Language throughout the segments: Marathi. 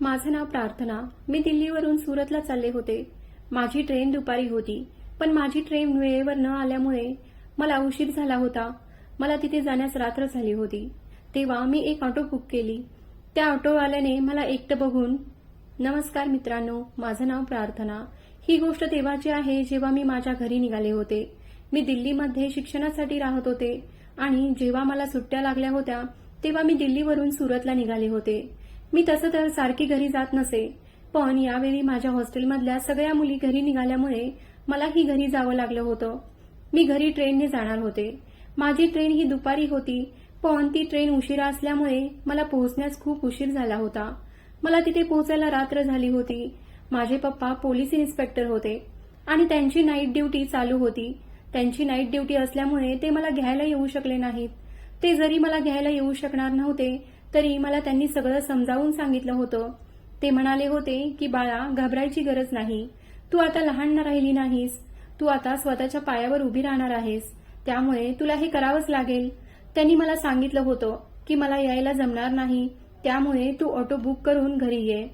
माझं नाव प्रार्थना. मी दिल्लीवरून सुरतला चालले होते. माझी ट्रेन दुपारी होती पण माझी ट्रेन वेळेवर न आल्यामुळे मला उशीर झाला होता. मला तिथे जाण्यास रात्र झाली होती. तेव्हा मी एक ऑटो बुक केली. त्या ऑटोवाल्याने मला एकटं बघून नमस्कार मित्रांनो माझं नाव प्रार्थना. ही गोष्ट तेव्हाची आहे जेव्हा मी माझ्या घरी निघाले होते. मी दिल्लीमध्ये शिक्षणासाठी राहत होते आणि जेव्हा मला सुट्ट्या लागल्या होत्या तेव्हा मी दिल्लीवरून सुरतला निघाले होते. मी तसं तर सारखी घरी जात नसे पण यावेळी माझ्या हॉस्टेलमधल्या सगळ्या मुली घरी निघाल्यामुळे मलाही घरी जावं लागलं होतं. मी घरी ट्रेनने जाणार होते. माझी ट्रेन ही दुपारी होती पण ती ट्रेन उशिरा असल्यामुळे मला पोहोचण्यास खूप उशीर झाला होता. मला तिथे पोहोचायला रात्र झाली होती. माझे पप्पा पोलीस इन्स्पेक्टर होते आणि त्यांची नाईट ड्युटी चालू होती. त्यांची नाईट ड्युटी असल्यामुळे ते मला घ्यायला येऊ शकले नाहीत. ते जरी मला घ्यायला येऊ शकणार नव्हते तरी मला त्यांनी सगळं समजावून सांगितलं होतं. ते म्हणाले होते की बाळा घाबरायची गरज नाही. तू आता लहान राहिली नाहीस. तू आता स्वतःच्या पायावर उभी राहणार आहेस. त्यामुळे तुला हे करावंच लागेल. त्यांनी मला सांगितलं होतं की मला यायला जमणार नाही. त्यामुळे तू ऑटो बुक करून घरी ये.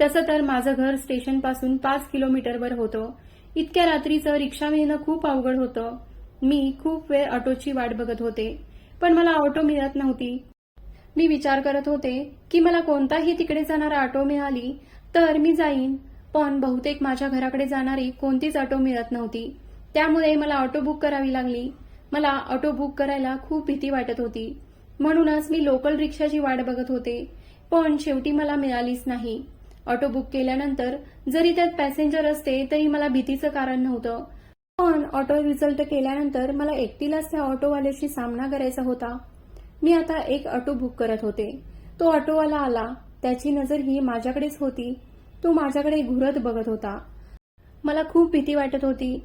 तसं तर माझं घर स्टेशनपासून पाच किलोमीटरवर होतं. इतक्या रात्रीचं रिक्षा मिळणं खूप अवघड होतं. मी खूप वेळ ऑटोची वाट बघत होते. पण मला ऑटो मिळत नव्हती. मी विचार करत होते की मला कोणताही तिकडे जाणारा ऑटो मिळाली तर मी जाईन. पण बहुतेक माझ्या घराकडे जाणारी कोणतीच ऑटो मिळत नव्हती. त्यामुळे मला ऑटो बुक करावी लागली. मला ऑटो बुक करायला खूप भीती वाटत होती. म्हणूनच मी लोकल रिक्षाची वाट बघत होते. पण शेवटी मला मिळालीच नाही. ऑटो बुक केल्यानंतर जरी त्यात पॅसेंजर असते तरी मला भीतीचं कारण नव्हतं. पण ऑटो रिझल्ट केल्यानंतर मला एकटीलाच त्या ऑटोवाल्याशी सामना करायचा होता. मी आता एक ऑटो बुक करत होते. तो ऑटोवाला आला. त्याची नजर ही माझ्याकडेच होती. तो माझ्याकडे घुरत बघत होता. मला खूप भीती वाटत होती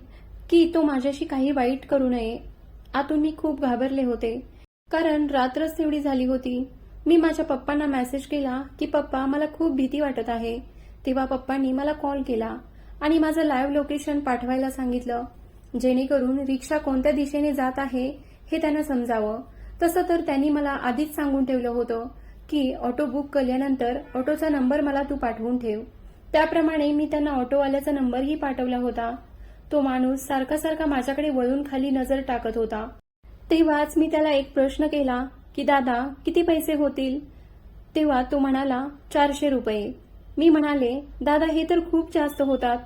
की तो माझ्याशी काही वाईट करू नये. आतून मी खूप घाबरले होते. कारण रात्रच तेवढी झाली होती. मी माझ्या पप्पांना मेसेज केला की पप्पा मला खूप भीती वाटत आहे. तेव्हा पप्पांनी मला कॉल केला आणि माझं लाईव्ह लोकेशन पाठवायला सांगितलं. जेणेकरून रिक्षा कोणत्या दिशेने जात आहे हे त्यांना समजावं. तसं तर त्यांनी मला आधीच सांगून ठेवलं होतं की ऑटो बुक केल्यानंतर ऑटोचा नंबर मला तू पाठवून ठेव. त्याप्रमाणे मी त्यांना ऑटोवाल्याचा नंबरही पाठवला होता. तो माणूस सारखा सारखा माझ्याकडे वळून खाली नजर टाकत होता. तेव्हाच मी त्याला एक प्रश्न केला की दादा किती पैसे होतील? तेव्हा तो म्हणाला चारशे रुपये. मी म्हणाले दादा हे तर खूप जास्त होतात.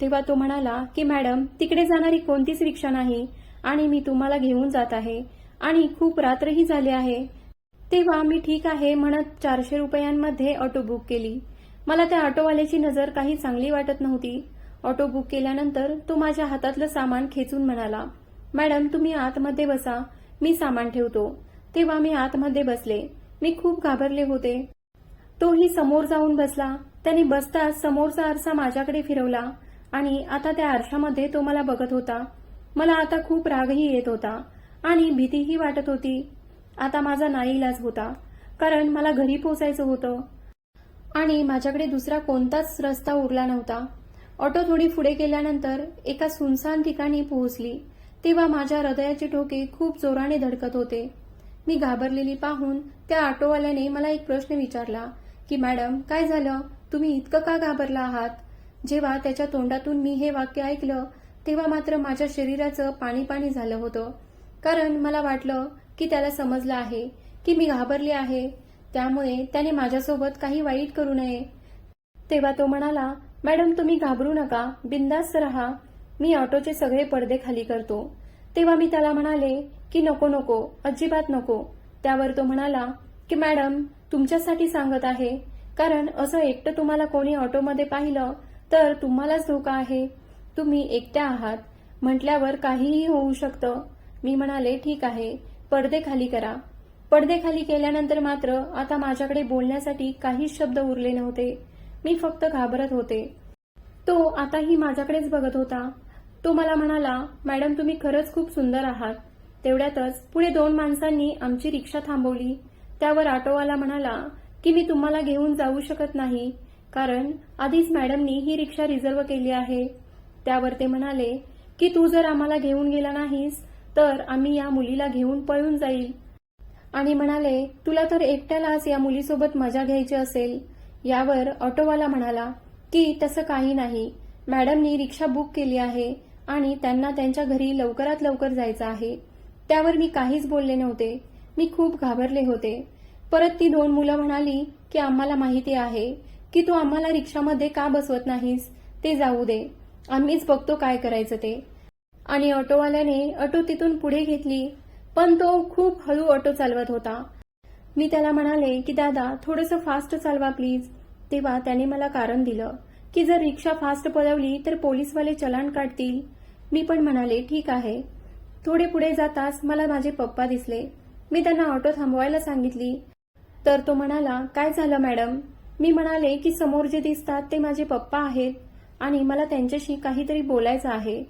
तेव्हा तो म्हणाला की मॅडम तिकडे जाणारी कोणतीच रिक्षा नाही आणि मी तुम्हाला घेऊन जात आहे. आणि खूप रात्रही झाली आहे. तेव्हा मी ठीक आहे म्हणत चारशे रुपयांमध्ये ऑटो बुक केली. मला त्या ऑटोवाल्याची नजर काही चांगली वाटत नव्हती. ऑटो बुक केल्यानंतर तो माझ्या हातातलं सामान खेचून म्हणाला मॅडम तुम्ही आतमध्ये बसा. मी सामान ठेवतो. तेव्हा मी आतमध्ये बसले. मी खूप घाबरले होते. तोही समोर जाऊन बसला. त्याने बसताच समोरचा आरसा माझ्याकडे फिरवला आणि आता त्या आरशामध्ये तो मला बघत होता. मला आता खूप रागही येत होता. आणि भीतीही वाटत होती. आता माझा नाईलाज होता कारण मला घरी पोचायचं होतं. आणि माझ्याकडे दुसरा कोणताच रस्ता उरला नव्हता. ऑटो थोडी पुढे गेल्यानंतर एका सुनसान ठिकाणी पोहोचली तेव्हा माझ्या हृदयाचे ठोके खूप जोराने धडकत होते. मी घाबरलेली पाहून त्या ऑटोवाल्याने मला एक प्रश्न विचारला की मॅडम काय झालं? तुम्ही इतकं का घाबरला आहात? जेव्हा त्याच्या तोंडातून मी हे वाक्य ऐकलं तेव्हा मात्र माझ्या शरीराचं पाणी पाणी झालं होतं. कारण मला वाटलं की त्याला समजलं आहे की मी घाबरले आहे. त्यामुळे त्याने माझ्यासोबत काही वाईट करू नये. तेव्हा तो म्हणाला मॅडम तुम्ही घाबरू नका. बिंदास्त रहा. मी ऑटोचे सगळे पडदे खाली करतो. तेव्हा मी त्याला म्हणाले की नको नको. अजिबात नको. त्यावर तो म्हणाला की मॅडम तुमच्यासाठी सांगत आहे. कारण असं एकटं तुम्हाला कोणी ऑटोमध्ये पाहिलं तर तुम्हालाच धोका आहे. तुम्ही एकट्या आहात. म्हटल्यावर काहीही होऊ शकतं. मी म्हणाले ठीक आहे पडदे खाली करा. पडदे खाली केल्यानंतर मात्र आता माझ्याकडे बोलण्यासाठी काहीच शब्द उरले नव्हते. मी फक्त घाबरत होते. तो आताही माझ्याकडेच बघत होता. तो मला म्हणाला मॅडम तुम्ही खरंच खूप सुंदर आहात. तेवढ्यातच पुढे दोन माणसांनी आमची रिक्षा थांबवली. त्यावर ऑटोवाला म्हणाला की मी तुम्हाला घेऊन जाऊ शकत नाही कारण आधीच मॅडमनी ही रिक्षा रिझर्व केली आहे. त्यावर ते म्हणाले की तू जर आम्हाला घेऊन गेला नाहीस तर आम्ही या मुलीला घेऊन पळून जाईल. आणि म्हणाले तुला तर एकट्यालाच या मुलीसोबत मजा घ्यायची असेल. यावर ऑटोवाला म्हणाला की तसं काही नाही. मॅडमनी रिक्षा बुक केली आहे आणि त्यांना त्यांच्या घरी लवकरात लवकर जायचं आहे. त्यावर मी काहीच बोलले नव्हते. मी खूप घाबरले होते. परत ती दोन मुलं म्हणाली की आम्हाला माहिती आहे की तू आम्हाला रिक्षामध्ये का बसवत नाहीस? ते जाऊ दे. आम्हीच बघतो काय करायचं ते. आणि ऑटोवाल्याने ऑटो तिथून पुढे घेतली. पण तो खूप हळू ऑटो चालवत होता. मी त्याला म्हणाले की दादा थोडंसं फास्ट चालवा प्लीज. तेव्हा त्याने मला कारण दिलं की जर रिक्षा फास्ट पळवली तर पोलीसवाले चलान काढतील. मी पण म्हणाले ठीक आहे. थोडे पुढे जाताच मला माझे पप्पा दिसले. मी त्यांना ऑटो थांबवायला सांगितली. तर तो म्हणाला काय झालं मॅडम? मी म्हणाले की समोर जे दिसतात ते माझे पप्पा आहेत आणि मला त्यांच्याशी काहीतरी बोलायचं आहे.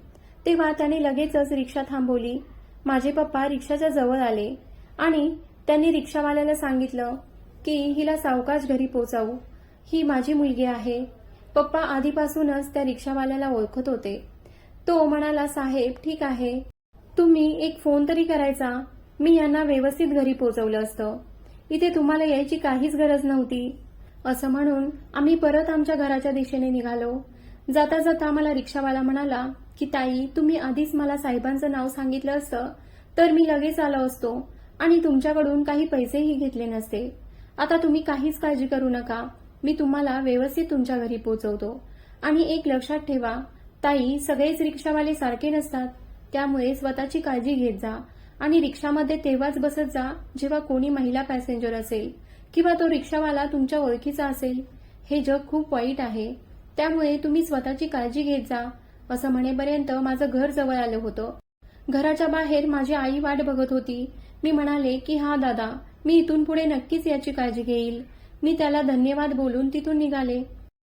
तेव्हा त्याने लगेचच रिक्षा थांबवली. माझे पप्पा रिक्षाच्या जवळ आले आणि त्यांनी रिक्षावाल्याला सांगितलं की हिला सावकाश घरी पोचावू ही माझी मुलगी आहे. पप्पा आधीपासूनच त्या रिक्षावाल्याला ओळखत होते. तो म्हणाला साहेब ठीक आहे. तुम्ही एक फोन तरी करायचा. मी यांना व्यवस्थित घरी पोचवलं असतं. इथे तुम्हाला यायची काहीच गरज नव्हती. असं म्हणून आम्ही परत आमच्या घराच्या दिशेने निघालो. जाता जाता मला रिक्षावाला म्हणाला की ताई तुम्ही आधीच मला साहेबांचं नाव सांगितलं असतं तर मी लगेच आलो असतो आणि तुमच्याकडून काही पैसेही घेतले नसते. आता तुम्ही काहीच काळजी करू नका. मी तुम्हाला व्यवस्थित तुमच्या घरी पोहोचवतो आणि एक लक्षात ठेवा ताई सगळेच रिक्षावाले सारखे नसतात. त्यामुळे स्वतःची काळजी घेत जा. आणि रिक्षामध्ये तेव्हाच बसत जा जेव्हा कोणी महिला पॅसेंजर असेल किंवा तो रिक्षावाला तुमच्या ओळखीचा असेल. हे जग खूप वाईट आहे. त्यामुळे तुम्ही स्वतःची काळजी घेत जा. असं म्हणेपर्यंत माझं घर जवळ आलं होतं. घराच्या बाहेर माझी आई वाट बघत होती. मी म्हणाले की हा दादा मी इथून पुढे नक्कीच याची काळजी घेईल. मी त्याला धन्यवाद बोलून तिथून निघाले.